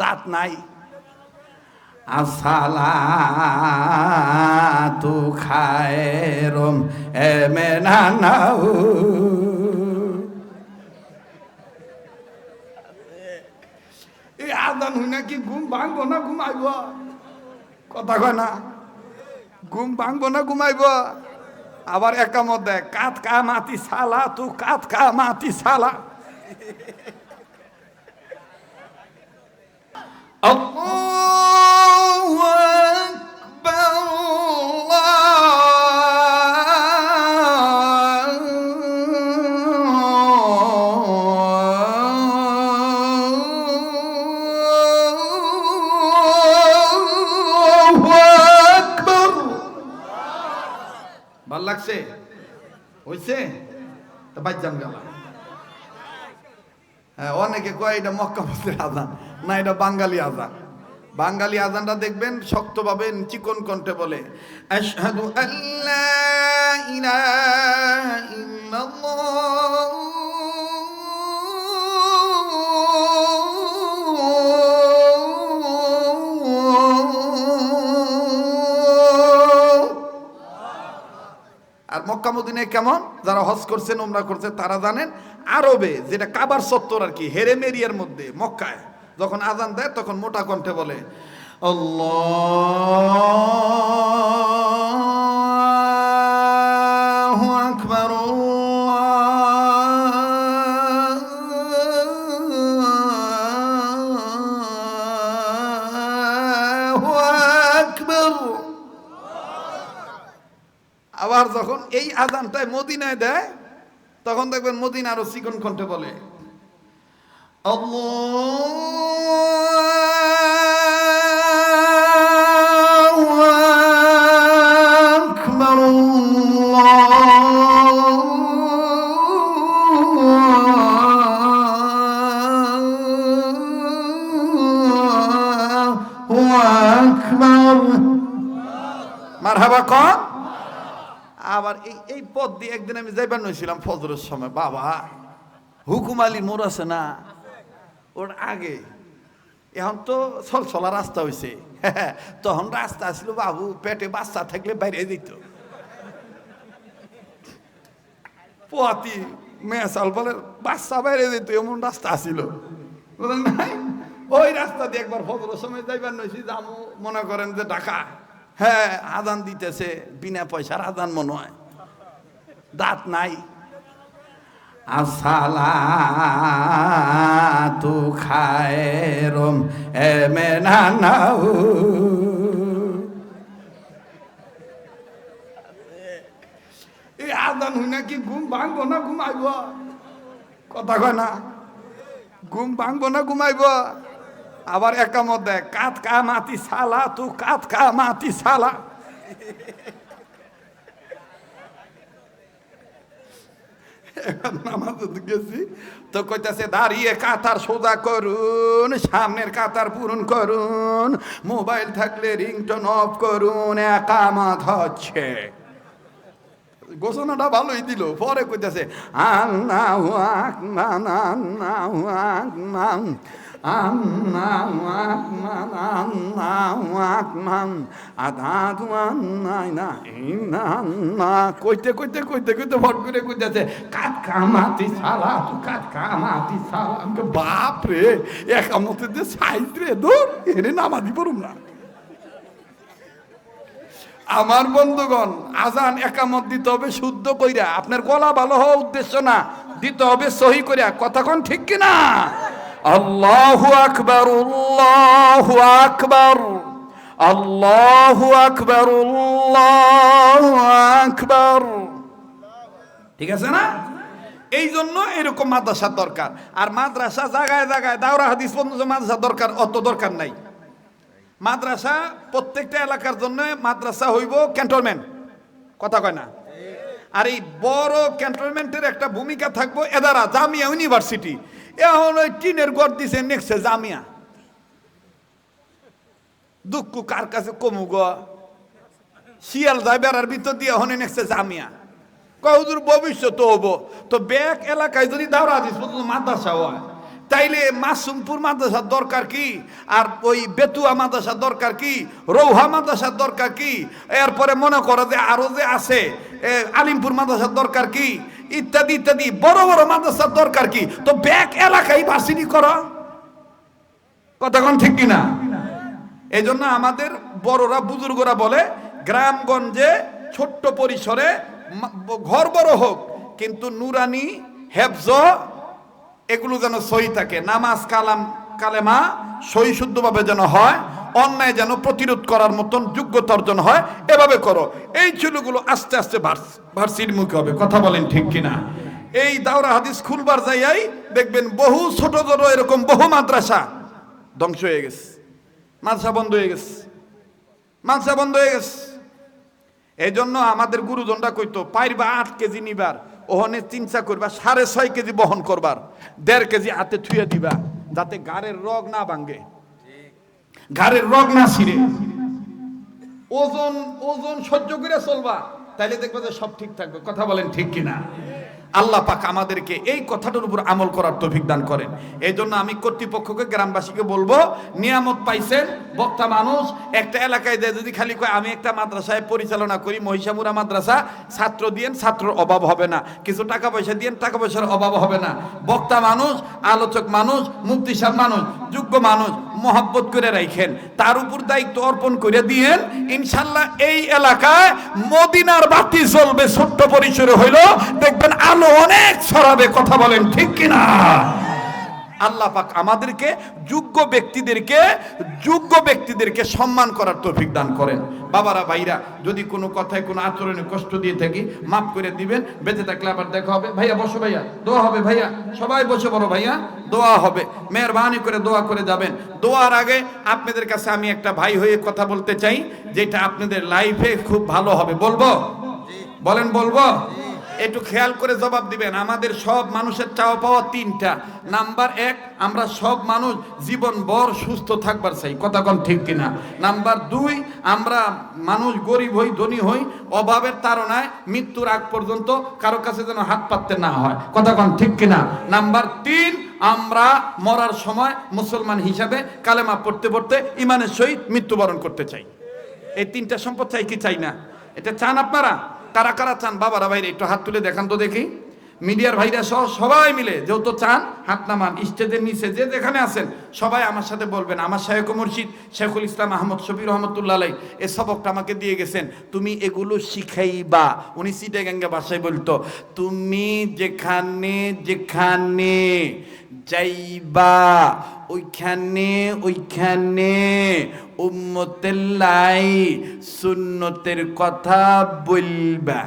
দাঁত নাই। আসালা তু খায়রম এমেনা নাউ এই আদান হই না কি ঘুম ভাঙবো না ঘুমাইব? কথা কয় না। ঘুম ভাঙবো না ঘুমাইব? আবার একামত দেয়, কাত কা মাতি সালা, তু কাত কা মাতি সালা। লাগছে? হইছে? তা বাইজান গেলাম। হ্যাঁ অনেকে কয় এটা মক্কা মসজিদের আজান, না, এটা বাঙালি আজান। বাঙালি আজানটা দেখবেন শক্তভাবে চিকন কণ্ঠে বলে, আশহাদু আল্লা ইলাহা ইল্লাল্লাহ। আর মক্কা মদিনায় কেমন? যারা হজ করছেন ওমরা করছে, তারা জানেন আরবে, যেটা কাবার সত্তর আর কি হেরেমেরিয়ার মধ্যে, মক্কায়। যখন আজান দেয়, তখন মোটা কণ্ঠে বলে আকবার আকবার। আবার যখন এই আজানটায় মদিনায় দেয় তখন দেখবেন মদিনা আরও চিকন কণ্ঠে বলে। মারহাবা কন আবার এই এই পথ দিয়ে একদিন আমি যাইবার নইছিলাম ফজরের সময়। বাবা, হুকুম আলী মোড় আছে না? ওর আগে। এখন তো ছলছলা রাস্তা হয়েছে তখন রাস্তা আসলো বাবু, পেটে বাচ্চা থাকলে বাইরে দিত। পোয়াতি মেসাল বলে, বাচ্চা বাইরে দিত, এমন রাস্তা আসিল নাই ওই রাস্তা দিয়ে একবার ফজরের সময় যাইবার নইছি, যামু, মনে করেন যে ঢাকা। হ্যাঁ আদান দিতেছে, বিনা পয়সার আদান মনে হয়। দাঁত নাই। আসালা তু খায়রম এমেনা নাউ এই আদান হই না কি ঘুম ভাঙবো না ঘুমাইব? কথা কয় না। ঘুম ভাঙবো না ঘুমাইব? আবার একামত দেয়, কাত কা মাতি সালা তু কাত কা মাতি সালা নামাজে গেছি, তো কইতাছে, দাঁড়িয়ে কাতার সোজা করুন, সামনের কাতার পূরণ করুন, মোবাইল থাকলে রিংটন অফ করুন একামত হচ্ছে। ঘোষণাটা ভালোই দিল, পরে কইতাছে, আল্লাহু আকবার, আল্লাহু আকবার আল্লাহু আকবার আল্লাহু আকবার আদাদু আন্নাইনা ইন্নাল্লাহ কইতে কইতে কইতে কইতে ভট করে কইতাছে কাত কামাতি সালা, তু কাত কামাতি সালা। আমি বাপ রে একামতে যে সাইজ রে দূর এরে নামাজি পড়ুম না। আমার বন্ধুগণ, আজান একামত দিতে হবে শুদ্ধ কইরা। আপনার গলা ভালো হওয়া উদ্দেশ্য না, দিতে হবে সহি কইরা। কথাক্ষণ ঠিক কিনা? আল্লাহু আকবার আল্লাহু আকবার আল্লাহু আকবার ঠিক আছে না? এই জন্য এরকম মাদ্রাসার দরকার। আর মাদ্রাসা জায়গায় জায়গায় দাওরা হাদিস পর্যন্ত মাদ্রাসা দরকার, অত দরকার নাই। মাদ্রাসা প্রত্যেকটা এলাকার জন্য মাদ্রাসা হইব ক্যান্টনমেন্ট। কথা কয় না? আর এই বড় ক্যান্টনমেন্টের একটা ভূমিকা থাকব এদারা, জামিয়া ইউনিভার্সিটি। এখন ওই টিনের গড় দিছে নেক্সে জামিয়া। দুঃখ কার কাছে কমু গ? শিয়াল যায় বেড়ার ভিতর দিয়ে এখন নেক্সে জামিয়া। কহুদুর ভবিষ্যৎ হব। তো ব্যাক এলাকায় যদি দাওরা দিস মাদ্রাসা হয়। তাইলে মাসুমপুর মাদ্রাসার দরকার কি? আর ওই বেতুয়া মাদ্রাসার দরকার কি? রৌহা মাদ্রাসার দরকার কি? এরপরে মনে করো যে আরও যে আছে আলিমপুর মাদ্রাসার দরকার কি? ইত্যাদি ইত্যাদি। বড় বড় মাদ্রাসার দরকার কি? তো ব্যাক এলাকায় ভার্সিটি করো। কথাক্ষণ ঠিক কিনা এই জন্য আমাদের বড়রা, বুজুর্গরা বলে, গ্রামগঞ্জে ছোট্ট পরিসরে ঘর বড় হোক, কিন্তু নুরানি, হেফজ, এগুলো যেন সহি থাকে। নামাজ কালাম, কালেমা সই শুদ্ধভাবে যেন হয়। অন্যায় যেন প্রতিরোধ করার মতন যোগ্যতা অর্জন হয়, এভাবে করো। এই চুলগুলো আস্তে আস্তে ভার্স- ভার্সির মুখে হবে। কথা বলেন ঠিক কিনা? এই দাওরা হাদিস খুলবার যাইয়াই দেখবেন বহু ছোট ছোট এরকম বহু মাদ্রাসা ধ্বংস হয়ে গেছে। মাদ্রাসা বন্ধ হয়ে গেছে। মাদ্রাসা বন্ধ হয়ে গেছে। এই জন্য আমাদের গুরুজনরা কইতো, পাইরবা আট কেজি নিবার, ওহনে চিন্তা করবা, সাড়ে ছয় কেজি বহন করবার, দেড় কেজি হাতে থুয়ে দিবা, যাতে গাড়ের রগ না ভাঙ্গে ঘাড়ের রগ না ছিঁড়ে। ওজন ওজন সহ্য করে চলবা, তাইলে দেখবে যে সব ঠিক থাকবে। কথা বলেন ঠিক কিনা? আল্লাহ পাক আমাদেরকে এই কথাটার উপর আমল করার তৌফিক দান করেন। এই জন্য আমি কর্তৃপক্ষকে, গ্রামবাসীকে বলব, নিয়ামত পাইছেন, বক্তা মানুষ, একটা এলাকায় যায় যদি খালি কয়, আমি একটা মাদ্রাসায় পরিচালনা করি মহিষামুরা মাদ্রাসা, ছাত্র দিয়েন, ছাত্রর অভাব হবে না। কিছু টাকা পয়সা দিয়েন, টাকা পয়সার অভাব হবে না। বক্তা মানুষ, আলোচক মানুষ মুক্তি মানুষ, যোগ্য মানুষ, মহাব্বত করে রাখেন তার উপর দায়িত্ব অর্পণ করে দিয়েন, ইনশাল্লাহ এই এলাকায় মদিনার বাতি জ্বলবে, ছোট্ট পরিসরে হইল, দেখবেন আলো অনেক ছড়াবে, কথা বলেন ঠিক কিনা? আল্লাহ পাক আমাদেরকে যোগ্য ব্যক্তিদেরকে যোগ্য ব্যক্তিদেরকে সম্মান করার তৌফিক দান করেন। বাবারা, ভাইরা, যদি কোনো কথায় কোনো আচরণে কষ্ট দিয়ে থাকি, মাফ করে দিবেন। বেঁচে থাকলে আবার দেখা হবে। ভাইয়া, বসো ভাইয়া। দোয়া হবে ভাইয়া। সবাই বসে বড় ভাইয়া। দোয়া হবে। মেহরবানি করে দোয়া করে যাবেন। দোয়ার আগে আপনাদের কাছে আমি একটা ভাই হয়ে কথা বলতে চাই, যেটা আপনাদের লাইফে খুব ভালো হবে। বলব? বলেন, বলব? একটু খেয়াল করে জবাব দিবেন। আমাদের সব মানুষের চাওয়া পাওয়া তিনটা। নাম্বার এক, আমরা সব মানুষ জীবন বর সুস্থ থাকবার চাই। কথা কন ঠিক কিনা? নাম্বার দুই, আমরা মানুষ গরিব হই, ধনী হই, অভাবের তাড়নায় মৃত্যুর আগ পর্যন্ত কারও কাছে যেন হাত পাততে না হয়। কথা কন ঠিক কিনা? নাম্বার তিন, আমরা মরার সময় মুসলমান হিসাবে কালেমা পড়তে পড়তে ইমানের সহিত মৃত্যুবরণ করতে চাই। এই তিনটা সম্পদ চাই কি চাই না? এটা চান আপনারা? কারা কারা চান? বাবারা বাইরে একটু হাত তুলে দেখান তো দেখি। মিডিয়ার ভাইরা সহ সবাই মিলে যেহেতু চান, হাত নামান, স্টেজের নিচে যে যেখানে আছেন, সবাই আমার সাথে বলবেন, আমার শায়ক মুর্শিদ শেখুল ইসলাম আহমদ শফির রহমতুল্লাহ আলাই এই সবকটা আমাকে দিয়ে গেছেন। তুমি এগুলো শিখাইবা। উনি সিটে গঙ্গা ভাষায় বলতো, তুমি যেখানে যেখানে যাইবা, ওইখানে ওইখানে উম্মতের লাই সুন্নতের কথা বলবা।